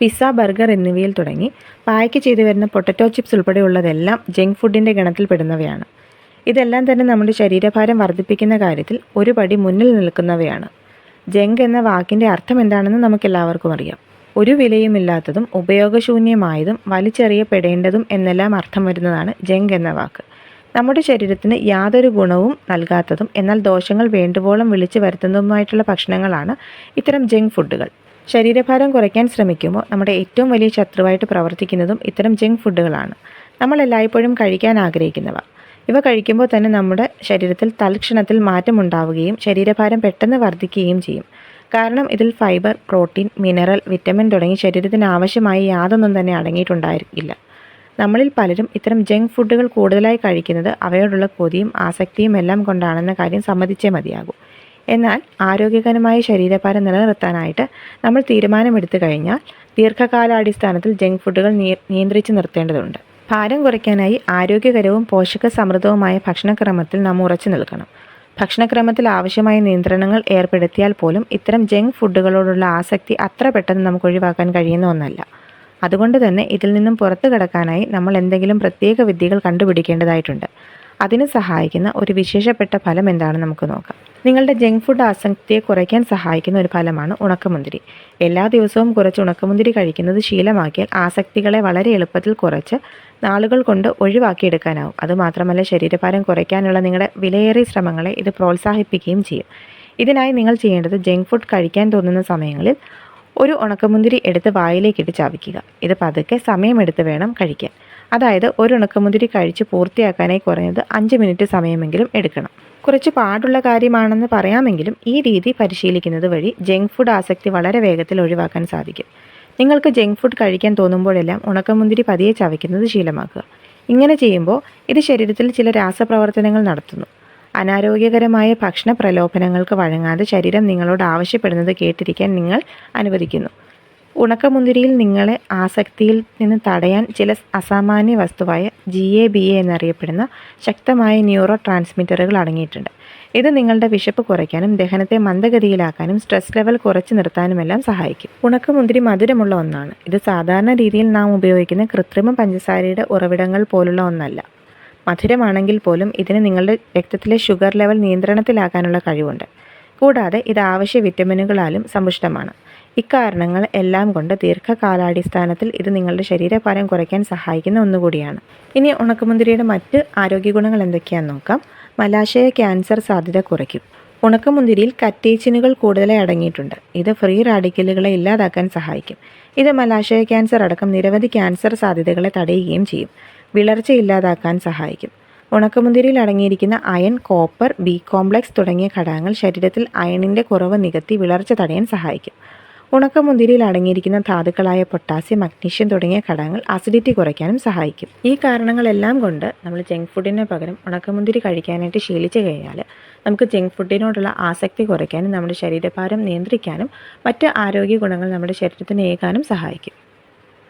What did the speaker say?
Pizza burger എന്നിവയിൽ തുടങ്ങി. Pack ചെയ്തു വരുന്ന പൊട്ടറ്റോ ചിപ്സ് ഉൾപ്പെടെയുള്ളതെല്ലാം ജങ്ക് ഫുഡിന്റെ ഗണത്തിൽപ്പെടുന്നവയാണ് ഇതെല്ലാം തന്നെ നമ്മുടെ ശരീരഭാരം വർദ്ധിപ്പിക്കുന്ന കാര്യത്തിൽ ഒരു പടി മുന്നിൽ നിൽക്കുന്നവയാണ്. ജങ്ക് എന്ന വാക്കിന്റെ അർത്ഥം എന്താണെന്ന് നമുക്കെല്ലാവർക്കും അറിയാം. ഒരു വിലയുമില്ലാത്തതും ഉപയോഗശൂന്യമായതും വലിച്ചെറിയപ്പെടേണ്ടതും എന്നെല്ലാം അർത്ഥം വരുന്നതാണ് ജങ്ക് എന്ന വാക്ക്. നമ്മുടെ ശരീരത്തിന് യാതൊരു ഗുണവും നൽകാത്തതും എന്നാൽ ദോഷങ്ങൾ വേണ്ടുവോളം വിളിച്ചു വരുത്തുന്നതുമായിട്ടുള്ള ഭക്ഷണങ്ങളാണ് ഇത്തരം ജങ്ക് ഫുഡുകൾ. ശരീരഭാരം കുറയ്ക്കാൻ ശ്രമിക്കുമ്പോൾ നമ്മുടെ ഏറ്റവും വലിയ ശത്രുവായിട്ട് പ്രവർത്തിക്കുന്നതും ഇത്തരം ജങ്ക് ഫുഡുകളാണ് നമ്മൾ എല്ലായ്പ്പോഴും കഴിക്കാൻ ആഗ്രഹിക്കുന്നവ. ഇവ കഴിക്കുമ്പോൾ തന്നെ നമ്മുടെ ശരീരത്തിൽ തൽക്ഷണത്തിൽ മാറ്റമുണ്ടാവുകയും ശരീരഭാരം പെട്ടെന്ന് വർദ്ധിക്കുകയും ചെയ്യും. കാരണം ഇതിൽ ഫൈബർ പ്രോട്ടീൻ മിനറൽ വിറ്റമിൻ തുടങ്ങി ശരീരത്തിന് ആവശ്യമായ യാതൊന്നും തന്നെ അടങ്ങിയിട്ടുണ്ടായിരിക്കില്ല. നമ്മളിൽ പലരും ഇത്തരം ജങ്ക് ഫുഡുകൾ കൂടുതലായി കഴിക്കുന്നത് അവയോടുള്ള കൊതിയും ആസക്തിയും എല്ലാം കൊണ്ടാണെന്ന കാര്യം സമ്മതിച്ചേ മതിയാകൂ. എന്നാൽ ആരോഗ്യകരമായ ശരീരഭാരം നിലനിർത്താനായിട്ട് നമ്മൾ തീരുമാനമെടുത്തു കഴിഞ്ഞാൽ ദീർഘകാലാടിസ്ഥാനത്തിൽ ജങ്ക് ഫുഡുകൾ നിയന്ത്രിച്ച് നിർത്തേണ്ടതുണ്ട്. ഭാരം കുറയ്ക്കാനായി ആരോഗ്യകരവും പോഷക സമൃദ്ധവുമായ ഭക്ഷണക്രമത്തിൽ നാം ഉറച്ചു നിൽക്കണം. ഭക്ഷണക്രമത്തിൽ ആവശ്യമായ നിയന്ത്രണങ്ങൾ ഏർപ്പെടുത്തിയാൽ പോലും ഇത്തരം ജങ്ക് ഫുഡുകളോടുള്ള ആസക്തി അത്ര പെട്ടെന്ന് നമുക്ക് ഒഴിവാക്കാൻ കഴിയുന്ന ഒന്നല്ല. അതുകൊണ്ട് തന്നെ ഇതിൽ നിന്നും പുറത്തു കടക്കാനായി നമ്മൾ എന്തെങ്കിലും പ്രത്യേക വിദ്യകൾ കണ്ടുപിടിക്കേണ്ടതായിട്ടുണ്ട്. അതിന് സഹായിക്കുന്ന ഒരു വിശേഷപ്പെട്ട ഫലം എന്താണെന്ന് നമുക്ക് നോക്കാം. നിങ്ങളുടെ ജങ്ക് ഫുഡ് ആസക്തിയെ കുറയ്ക്കാൻ സഹായിക്കുന്ന ഒരു ഫലമാണ് ഉണക്കമുന്തിരി. എല്ലാ ദിവസവും കുറച്ച് ഉണക്കമുന്തിരി കഴിക്കുന്നത് ശീലമാക്കിയാൽ ആസക്തികളെ വളരെ എളുപ്പത്തിൽ കുറച്ച് നാളുകൾ കൊണ്ട് ഒഴിവാക്കിയെടുക്കാനാവും. അതുമാത്രമല്ല ശരീരഭാരം കുറയ്ക്കാനുള്ള നിങ്ങളുടെ വിലയേറിയ ശ്രമങ്ങളെ ഇത് പ്രോത്സാഹിപ്പിക്കുകയും ചെയ്യും. ഇതിനായി നിങ്ങൾ ചെയ്യേണ്ടത് ജങ്ക് ഫുഡ് കഴിക്കാൻ തോന്നുന്ന സമയങ്ങളിൽ ഒരു ഉണക്കമുന്തിരി എടുത്ത് വായിലേക്കിട്ട് ചവയ്ക്കുക ഇത് പതുക്കെ സമയമെടുത്ത് വേണം കഴിക്കാൻ. അതായത് ഒരു ഉണക്കമുന്തിരി കഴിച്ച് പൂർത്തിയാക്കാനായി കുറഞ്ഞത് അഞ്ച് മിനിറ്റ് സമയമെങ്കിലും എടുക്കണം. കുറച്ച് പാടുള്ള കാര്യമാണെന്ന് പറയാമെങ്കിലും ഈ രീതി പരിശീലിക്കുന്നത് വഴി ജങ്ക് ഫുഡ് ആസക്തി വളരെ വേഗത്തിൽ ഒഴിവാക്കാൻ സാധിക്കും. നിങ്ങൾക്ക് ജങ്ക് ഫുഡ് കഴിക്കാൻ തോന്നുമ്പോഴെല്ലാം ഉണക്കമുന്തിരി പതിയെ ചവയ്ക്കുന്നത് ശീലമാക്കുക. ഇങ്ങനെ ചെയ്യുമ്പോൾ ഇത് ശരീരത്തിൽ ചില രാസപ്രവർത്തനങ്ങൾ നടത്തുന്നു. അനാരോഗ്യകരമായ ഭക്ഷണ പ്രലോഭനങ്ങൾക്ക് വഴങ്ങാതെ ശരീരം നിങ്ങളോട് ആവശ്യപ്പെടുന്നത് കേട്ടിരിക്കാൻ നിങ്ങൾ അനുവദിക്കുന്നു. ഉണക്കമുന്തിരിയിൽ നിങ്ങളെ ആസക്തിയിൽ നിന്ന് തടയാൻ ചില അസാമാന്യ വസ്തുവായ ജി എ ബി എ എന്നറിയപ്പെടുന്ന ശക്തമായ ന്യൂറോ ട്രാൻസ്മിറ്ററുകൾ അടങ്ങിയിട്ടുണ്ട്. ഇത് നിങ്ങളുടെ വിശപ്പ് കുറയ്ക്കാനും ദഹനത്തെ മന്ദഗതിയിലാക്കാനും സ്ട്രെസ് ലെവൽ കുറച്ച് നിർത്താനുമെല്ലാം സഹായിക്കും. ഉണക്കമുന്തിരി മധുരമുള്ള ഒന്നാണ്. ഇത് സാധാരണ രീതിയിൽ നാം ഉപയോഗിക്കുന്ന കൃത്രിമ പഞ്ചസാരയുടെ ഉറവിടങ്ങൾ പോലുള്ള ഒന്നല്ല. മധുരമാണെങ്കിൽ പോലും ഇതിന് നിങ്ങളുടെ രക്തത്തിലെ ഷുഗർ ലെവൽ നിയന്ത്രണത്തിലാക്കാനുള്ള കഴിവുണ്ട്. കൂടാതെ ഇത് ആവശ്യ വിറ്റമിനുകളാലും സമ്പുഷ്ടമാണ്. ഇക്കാരണങ്ങൾ എല്ലാം കൊണ്ട് ദീർഘകാലാടിസ്ഥാനത്തിൽ ഇത് നിങ്ങളുടെ ശരീരഭാരം കുറയ്ക്കാൻ സഹായിക്കുന്ന ഒന്നുകൂടിയാണ്. ഇനി ഉണക്കമുന്തിരിയുടെ മറ്റ് ആരോഗ്യ ഗുണങ്ങൾ എന്തൊക്കെയാണെന്ന് നോക്കാം. മലാശയ ക്യാൻസർ സാധ്യത കുറയ്ക്കും. ഉണക്കമുന്തിരിയിൽ കറ്റേച്ചിനുകൾ കൂടുതലായി അടങ്ങിയിട്ടുണ്ട്. ഇത് ഫ്രീ റാഡിക്കലുകളെ ഇല്ലാതാക്കാൻ സഹായിക്കും. ഇത് മലാശയ ക്യാൻസർ അടക്കം നിരവധി ക്യാൻസർ സാധ്യതകളെ തടയുകയും ചെയ്യും. വിളർച്ച ഇല്ലാതാക്കാൻ സഹായിക്കും. ഉണക്കമുന്തിരിയിൽ അടങ്ങിയിരിക്കുന്ന അയൺ കോപ്പർ ബി കോംപ്ലക്സ് തുടങ്ങിയ ഘടകങ്ങൾ ശരീരത്തിൽ അയണിന്റെ കുറവ് നികത്തി വിളർച്ച തടയാൻ സഹായിക്കും. ഉണക്കമുന്തിരിയിൽ അടങ്ങിയിരിക്കുന്ന ധാതുക്കളായ പൊട്ടാസ്യം മഗ്നീഷ്യം തുടങ്ങിയ ഘടകങ്ങൾ അസിഡിറ്റി കുറയ്ക്കാനും സഹായിക്കും. ഈ കാരണങ്ങളെല്ലാം കൊണ്ട് നമ്മൾ ജങ്ക് ഫുഡിന് പകരം ഉണക്കമുന്തിരി കഴിക്കാനായിട്ട് ശീലിച്ചു കഴിഞ്ഞാൽ നമുക്ക് ജങ്ക് ഫുഡിനോടുള്ള ആസക്തി കുറയ്ക്കാനും നമ്മുടെ ശരീരഭാരം നിയന്ത്രിക്കാനും മറ്റ് ആരോഗ്യ ഗുണങ്ങൾ നമ്മുടെ ശരീരത്തിന് ഏകാനും സഹായിക്കും.